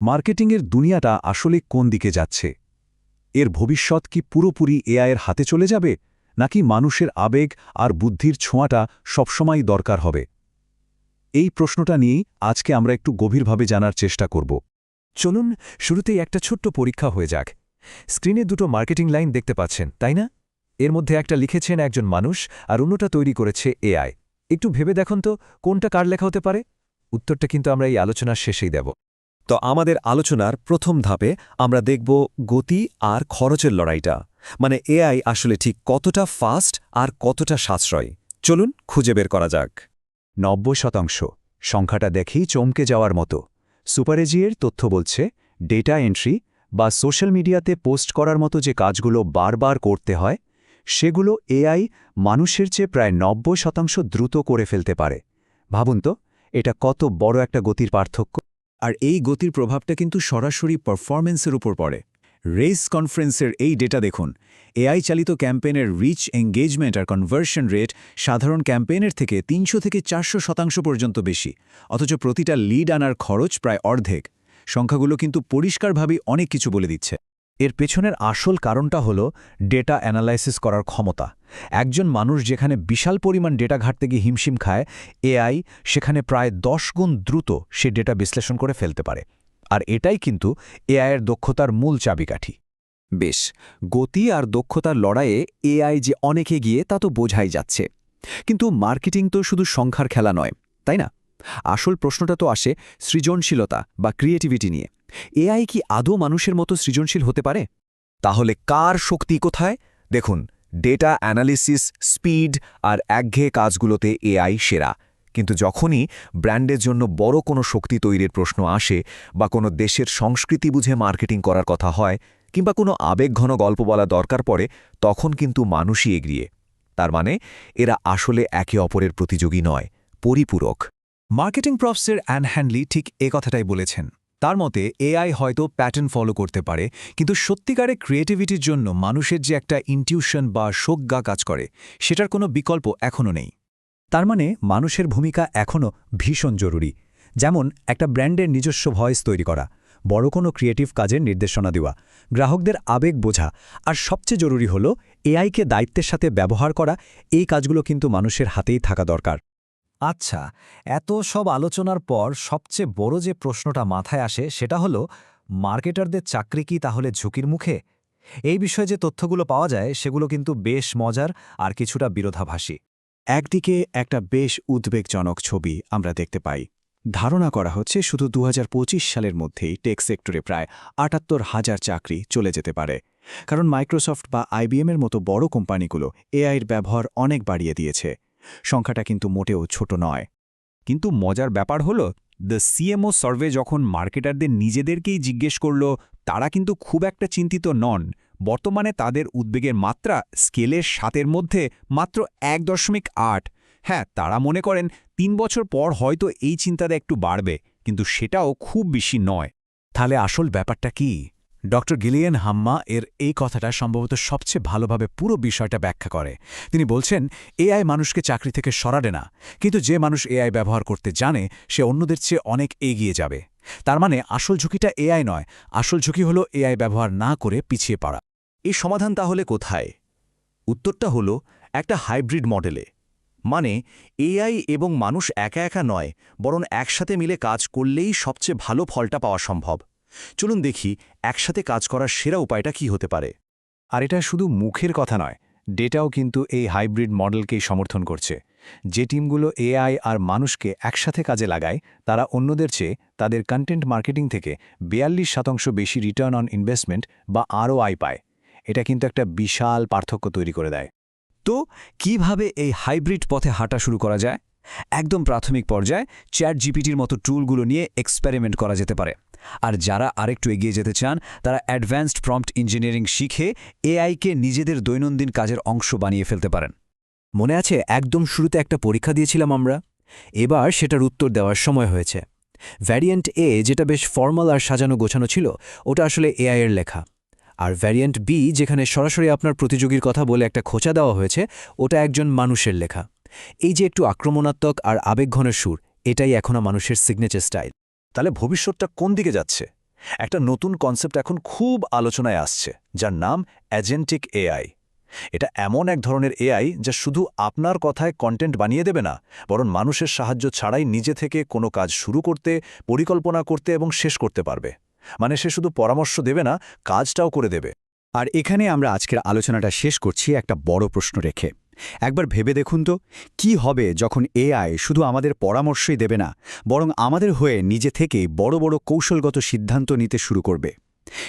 মার্কেটিংয়ের দুনিয়াটা আসলে কোন দিকে যাচ্ছে? এর ভবিষ্যৎ কি পুরোপুরি এআইয়ের হাতে চলে যাবে, নাকি মানুষের আবেগ আর বুদ্ধির ছোঁয়াটা সবসময় দরকার হবে? এই প্রশ্নটা নিয়েই আজকে আমরা একটু গভীরভাবে জানার চেষ্টা করব। চলুন, শুরুতেই একটা ছোট্ট পরীক্ষা হয়ে যাক। স্ক্রিনে দুটো মার্কেটিং লাইন দেখতে পাচ্ছেন, তাই না? এর মধ্যে একটা লিখেছেন একজন মানুষ আর অন্যটা তৈরি করেছে এআই। একটু ভেবে দেখুন তো, কোনটা কার লেখা হতে পারে? উত্তরটা কিন্তু আমরা এই আলোচনার শেষেই দেব। তো আমাদের আলোচনার প্রথম ধাপে আমরা দেখব গতি আর খরচের লড়াইটা। মানে এআই আসলে ঠিক কতটা ফাস্ট আর কতটা সাশ্রয়। চলুন খুঁজে বের করা যাক। নব্বই শতাংশ। সংখ্যাটা দেখেই চমকে যাওয়ার মতো। সুপারেজিয়ের তথ্য বলছে, ডেটা এন্ট্রি বা সোশ্যাল মিডিয়াতে পোস্ট করার মতো যে কাজগুলো বারবার করতে হয়, সেগুলো এআই মানুষের চেয়ে প্রায় নব্বই শতাংশ দ্রুত করে ফেলতে পারে। ভাবুন তো, এটা কত বড় একটা গতির পার্থক্য। আর এই গতির প্রভাবটা কিন্তু সরাসরি পারফরমেন্সের উপর পড়ে। রেস কনফারেন্সের এই ডেটা দেখুন। এআই চালিত ক্যাম্পেনের রিচ এঙ্গেজমেন্ট আর কনভার্সন রেট সাধারণ ক্যাম্পেইনের থেকে তিনশো থেকে চারশো শতাংশ পর্যন্ত বেশি। অথচ প্রতিটা লিড আনার খরচ প্রায় অর্ধেক। সংখ্যাগুলো কিন্তু পরিষ্কারভাবেই অনেক কিছু বলে দিচ্ছে। এর পেছনের আসল কারণটা হল ডেটা অ্যানালাইসিস করার ক্ষমতা। একজন মানুষ যেখানে বিশাল পরিমাণ ডেটা ঘাটতে গিয়ে হিমশিম খায়, এআই সেখানে প্রায় দশ গুণ দ্রুত সে ডেটা বিশ্লেষণ করে ফেলতে পারে। আর এটাই কিন্তু এআইয়ের দক্ষতার মূল চাবিকাঠি। বেশ, গতি আর দক্ষতার লড়াইয়ে এআই যে অনেকে গিয়ে তা তো বোঝাই যাচ্ছে। কিন্তু মার্কেটিং তো শুধু সংখ্যার খেলা নয়, তাই না? আসল প্রশ্নটা তো আসে সৃজনশীলতা বা ক্রিয়েটিভিটি নিয়ে। এআই কি আদৌ মানুষের মতো সৃজনশীল হতে পারে? তাহলে কার শক্তি কোথায়? দেখুন, ডেটা অ্যানালিসিস, স্পিড আর একঘেয়ে কাজগুলোতে এআই সেরা। কিন্তু যখনই ব্র্যান্ডের জন্য বড় কোনো শক্তি তৈরির প্রশ্ন আসে বা কোনো দেশের সংস্কৃতি বুঝে মার্কেটিং করার কথা হয় কিংবা কোনো আবেগঘন গল্প বলা দরকার পড়ে, তখন কিন্তু মানুষই এগিয়ে। তার মানে এরা আসলে একে অপরের প্রতিযোগী নয়, পরিপূরক। মার্কেটিং প্রফসের অ্যান হ্যান্ডলি ঠিক এ কথাটাই বলেছেন। তার মতে এআই হয়তো প্যাটার্ন ফলো করতে পারে, কিন্তু সত্যিকারে ক্রিয়েটিভিটির জন্য মানুষের যে একটা ইনটিউশন বা সজ্ঞা কাজ করে, সেটার কোনো বিকল্প এখনও নেই। তার মানে মানুষের ভূমিকা এখনও ভীষণ জরুরি। যেমন, একটা ব্র্যান্ডের নিজস্ব ভয়েস তৈরি করা, বড় কোনো ক্রিয়েটিভ কাজের নির্দেশনা দেওয়া, গ্রাহকদের আবেগ বোঝা, আর সবচেয়ে জরুরি হল এআইকে দায়িত্বের সাথে ব্যবহার করা, এই কাজগুলো কিন্তু মানুষের হাতেই থাকা দরকার। আচ্ছা এত সব আলোচনার পর সবচেয়ে বড় যে প্রশ্নটা মাথায় আসে সেটা হলো, মার্কেটারদের চাকরি কি তাহলে ঝুঁকির মুখে? এই বিষয়ে যে তথ্যগুলো পাওয়া যায় সেগুলো কিন্তু বেশ মজার আর কিছুটা বিরোধাভাসী। একদিকে একটা বেশ উদ্বেগজনক ছবি আমরা দেখতে পাই। ধারণা করা হচ্ছে শুধু দু হাজার পঁচিশ সালের মধ্যেই টেক সেক্টরে প্রায় আটাত্তর হাজার চাকরি চলে যেতে পারে। কারণ মাইক্রোসফট বা আইবিএমের মতো বড় কোম্পানিগুলো এআইয়ের ব্যবহার অনেক বাড়িয়ে দিয়েছে। সংখ্যাটা কিন্তু মোটেও ছোট নয়। কিন্তু মজার ব্যাপার হলো দ্য সিএমও সার্ভে যখন মার্কেটারদের নিজেদেরকেই জিজ্ঞেস করল, তারা কিন্তু খুব একটা চিন্তিত নন। বর্তমানে তাদের উদ্বেগের মাত্রা স্কেলের সাতের মধ্যে মাত্র এক দশমিক আট। হ্যাঁ তারা মনে করেন তিন বছর পর হয়তো এই চিন্তাটা একটু বাড়বে, কিন্তু সেটাও খুব বেশি নয়। তাহলে আসল ব্যাপারটা কি? ডক্টর গিলিয়ান হাম্মা এর এই কথাটা সম্ভবত সবচেয়ে ভালোভাবে পুরো বিষয়টা ব্যাখ্যা করে। তিনি বলছেন, এআই মানুষকে চাকরি থেকে সরাবে না, কিন্তু যে মানুষ এআই ব্যবহার করতে জানে, সে অন্যদের চেয়ে অনেক এগিয়ে যাবে। তার মানে আসল ঝুঁকিটা এআই নয়, আসল ঝুঁকি হলো এআই ব্যবহার না করে পিছিয়ে পড়া। এই সমাধান তাহলে কোথায়? উত্তরটা হলো একটা হাইব্রিড মডেলে। মানে এআই এবং মানুষ একা একা নয়, বরং একসাথে মিলে কাজ করলেই সবচেয়ে ভালো ফলটা পাওয়া সম্ভব। চলুন দেখি একসাথে কাজ করার সেরা উপায়টা কি হতে পারে। আর এটা শুধু মুখের কথা নয়, ডেটাও কিন্তু এই হাইব্রিড মডেলকেই সমর্থন করছে। যে টিমগুলো এআই আর মানুষকে একসাথে কাজে লাগায়, তারা অন্যদের চেয়ে তাদের কন্টেন্ট মার্কেটিং থেকে বিয়াল্লিশ শতাংশ বেশি রিটার্ন অন ইনভেস্টমেন্ট বা আরও আয় পায়। এটা কিন্তু একটা বিশাল পার্থক্য তৈরি করে দেয়। তো কীভাবে এই হাইব্রিড পথে হাঁটা শুরু করা যায়? একদম প্রাথমিক পর্যায়ে চ্যাট জিপিটির মতো টুলগুলো নিয়ে এক্সপেরিমেন্ট করা যেতে পারে। আর যারা আরেকটু এগিয়ে যেতে চান, তারা অ্যাডভান্সড প্রম্পট ইঞ্জিনিয়ারিং শিখে এআইকে নিজেদের দৈনন্দিন কাজের অংশ বানিয়ে ফেলতে পারেন। মনে আছে, একদম শুরুতে একটা পরীক্ষা দিয়েছিলাম আমরা? এবার সেটার উত্তর দেওয়ার সময় হয়েছে। ভ্যারিয়েন্ট এ যেটা বেশ ফর্মাল আর সাজানো গোছানো ছিল, ওটা আসলে এআই এর লেখা। আর ভ্যারিয়েন্ট বি যেখানে সরাসরি আপনার প্রতিযোগীর কথা বলে একটা খোঁচা দেওয়া হয়েছে, ওটা একজন মানুষের লেখা। এই যে একটু আক্রমণাত্মক আর আবেগঘনের সুর, এটাই এখনও মানুষের সিগনেচার স্টাইল তাহলে ভবিষ্যৎটা কোন দিকে যাচ্ছে? একটা নতুন কনসেপ্ট এখন খুব আলোচনায় আসছে, যার নাম অ্যাজেন্টিক এআই এটা এমন এক ধরনের এআই যা শুধু আপনার কথায় কন্টেন্ট বানিয়ে দেবে না, বরং মানুষের সাহায্য ছাড়াই নিজে থেকে কোনো কাজ শুরু করতে, পরিকল্পনা করতে এবং শেষ করতে পারবে। মানে সে শুধু পরামর্শ দেবে না, কাজটাও করে দেবে। আর এখানে আমরা আজকের আলোচনাটা শেষ করছি একটা বড় প্রশ্ন রেখে। একবার ভেবে দেখুন তো, কি হবে যখন এআই শুধু আমাদের পরামর্শই দেবে না, বরং আমাদের হয়ে নিজে থেকেই বড় বড় কৌশলগত সিদ্ধান্ত নিতে শুরু করবে।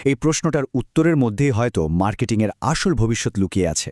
এই প্রশ্নটার উত্তরের মধ্যেই হয়তো মার্কেটিংয়ের আসল ভবিষ্যৎ লুকিয়ে আছে।